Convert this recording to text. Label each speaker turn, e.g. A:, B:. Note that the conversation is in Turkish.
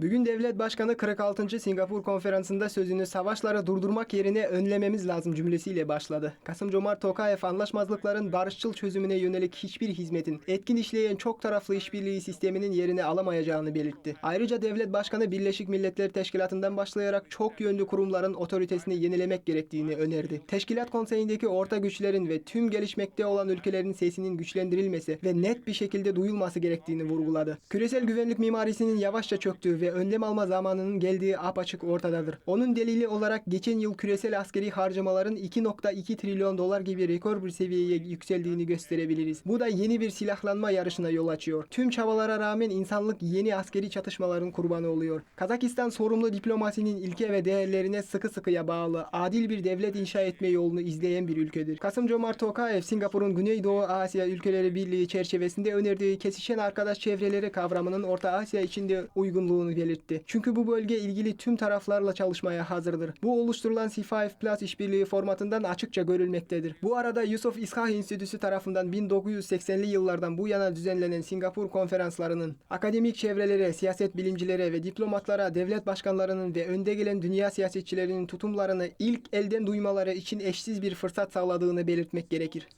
A: Bugün devlet başkanı 46. Singapur konferansında sözünü savaşları durdurmak yerine önlememiz lazım cümlesiyle başladı. Kasım Comart Tokayev anlaşmazlıkların barışçıl çözümüne yönelik hiçbir hizmetin etkin işleyen çok taraflı işbirliği sisteminin yerini alamayacağını belirtti. Ayrıca devlet başkanı Birleşik Milletler Teşkilatı'ndan başlayarak çok yönlü kurumların otoritesini yenilemek gerektiğini önerdi. Teşkilat konseyindeki orta güçlerin ve tüm gelişmekte olan ülkelerin sesinin güçlendirilmesi ve net bir şekilde duyulması gerektiğini vurguladı. Küresel güvenlik mimarisinin yavaşça çöktüğü ve önlem alma zamanının geldiği apaçık ortadadır. Onun delili olarak geçen yıl küresel askeri harcamaların 2.2 trilyon dolar gibi rekor bir seviyeye yükseldiğini gösterebiliriz. Bu da yeni bir silahlanma yarışına yol açıyor. Tüm çabalara rağmen insanlık yeni askeri çatışmaların kurbanı oluyor. Kazakistan sorumlu diplomasinin ilke ve değerlerine sıkı sıkıya bağlı, adil bir devlet inşa etme yolunu izleyen bir ülkedir. Kasım Comart Tokayev, Singapur'un Güneydoğu Asya Ülkeleri Birliği çerçevesinde önerdiği kesişen arkadaş çevreleri kavramının Orta Asya içinde uygunluğunu belirtti. Çünkü bu bölge ilgili tüm taraflarla çalışmaya hazırdır. Bu oluşturulan C5 Plus işbirliği formatından açıkça görülmektedir. Bu arada Yusuf İshak Enstitüsü tarafından 1980'li yıllardan bu yana düzenlenen Singapur konferanslarının akademik çevrelere, siyaset bilimcilere ve diplomatlara devlet başkanlarının ve önde gelen dünya siyasetçilerinin tutumlarını ilk elden duymaları için eşsiz bir fırsat sağladığını belirtmek gerekir.